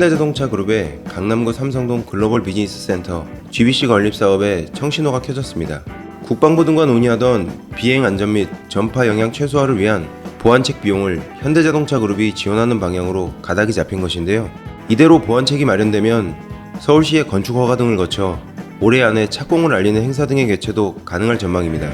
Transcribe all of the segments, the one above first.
현대자동차 그룹의 강남구 삼성동 글로벌 비즈니스 센터 GBC 건립 사업에 청신호가 켜졌습니다. 국방부 등과 논의하던 비행 안전 및 전파 영향 최소화를 위한 보안책 비용을 현대자동차 그룹이 지원하는 방향으로 가닥이 잡힌 것인데요. 이대로 보안책이 마련되면 서울시의 건축 허가 등을 거쳐 올해 안에 착공을 알리는 행사 등의 개최도 가능할 전망입니다.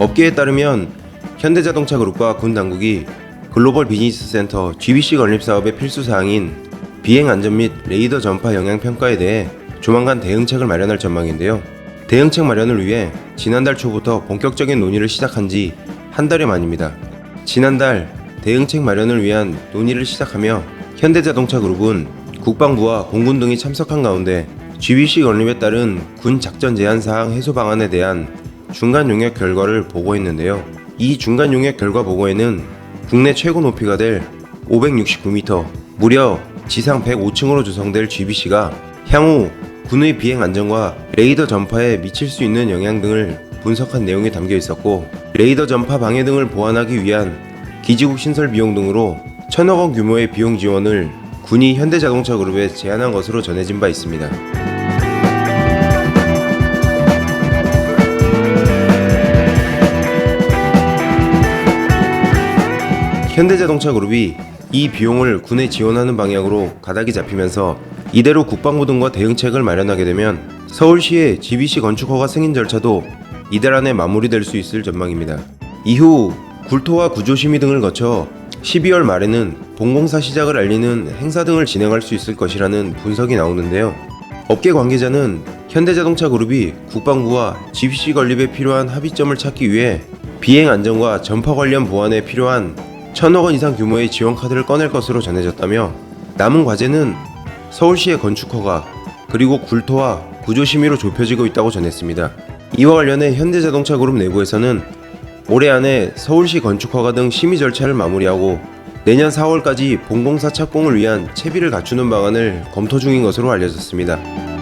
업계에 따르면 현대자동차 그룹과 군 당국이 글로벌 비즈니스 센터 GBC 건립 사업의 필수 사항인 비행 안전 및 레이더 전파 영향 평가에 대해 조만간 대응책을 마련할 전망인데요. 대응책 마련을 위해 지난달 초부터 본격적인 논의를 시작한 지 한 달여 만입니다. 지난달 대응책 마련을 위한 논의를 시작하며 현대자동차 그룹은 국방부와 공군 등이 참석한 가운데 GBC 건립에 따른 군 작전 제한 사항 해소 방안에 대한 중간 용역 결과를 보고했는데요. 이 중간 용역 결과 보고에는 국내 최고 높이가 될 569m, 무려 지상 105층으로 조성될 GBC가 향후 군의 비행 안전과 레이더 전파에 미칠 수 있는 영향 등을 분석한 내용이 담겨 있었고 레이더 전파 방해 등을 보완하기 위한 기지국 신설 비용 등으로 천억 원 규모의 비용 지원을 군이 현대자동차 그룹에 제안한 것으로 전해진 바 있습니다. 현대자동차 그룹이 이 비용을 군에 지원하는 방향으로 가닥이 잡히면서 이대로 국방부 등과 대응책을 마련하게 되면 서울시의 GBC 건축 허가 승인 절차도 이달 안에 마무리될 수 있을 전망입니다. 이후 굴토와 구조 심의 등을 거쳐 12월 말에는 본공사 시작을 알리는 행사 등을 진행할 수 있을 것이라는 분석이 나오는데요. 업계 관계자는 현대자동차 그룹이 국방부와 GBC 건립에 필요한 합의점을 찾기 위해 비행 안전과 전파 관련 보완에 필요한 천억 원 이상 규모의 지원 카드를 꺼낼 것으로 전해졌다며 남은 과제는 서울시의 건축 허가 그리고 굴토와 구조 심의로 좁혀지고 있다고 전했습니다. 이와 관련해 현대자동차 그룹 내부에서는 올해 안에 서울시 건축 허가 등 심의 절차를 마무리하고 내년 4월까지 본공사 착공을 위한 채비를 갖추는 방안을 검토 중인 것으로 알려졌습니다.